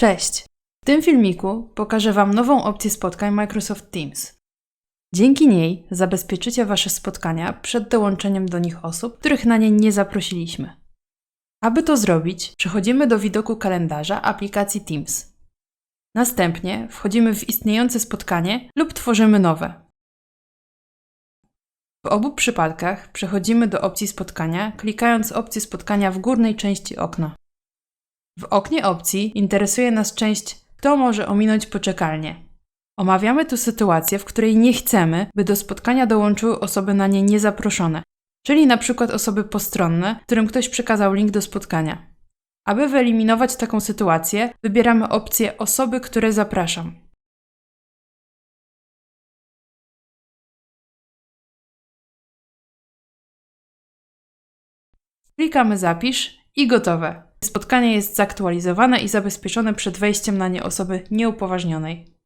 Cześć! W tym filmiku pokażę Wam nową opcję spotkań Microsoft Teams. Dzięki niej zabezpieczycie Wasze spotkania przed dołączeniem do nich osób, których na nie nie zaprosiliśmy. Aby to zrobić, przechodzimy do widoku kalendarza aplikacji Teams. Następnie wchodzimy w istniejące spotkanie lub tworzymy nowe. W obu przypadkach przechodzimy do opcji spotkania, klikając opcję spotkania w górnej części okna. W oknie opcji interesuje nas część Kto może ominąć poczekalnię. Omawiamy tu sytuację, w której nie chcemy, by do spotkania dołączyły osoby na nie niezaproszone, czyli na przykład osoby postronne, którym ktoś przekazał link do spotkania. Aby wyeliminować taką sytuację, wybieramy opcję Osoby, które zapraszam. Klikamy Zapisz i gotowe. Spotkanie jest zaktualizowane i zabezpieczone przed wejściem na nie osoby nieupoważnionej.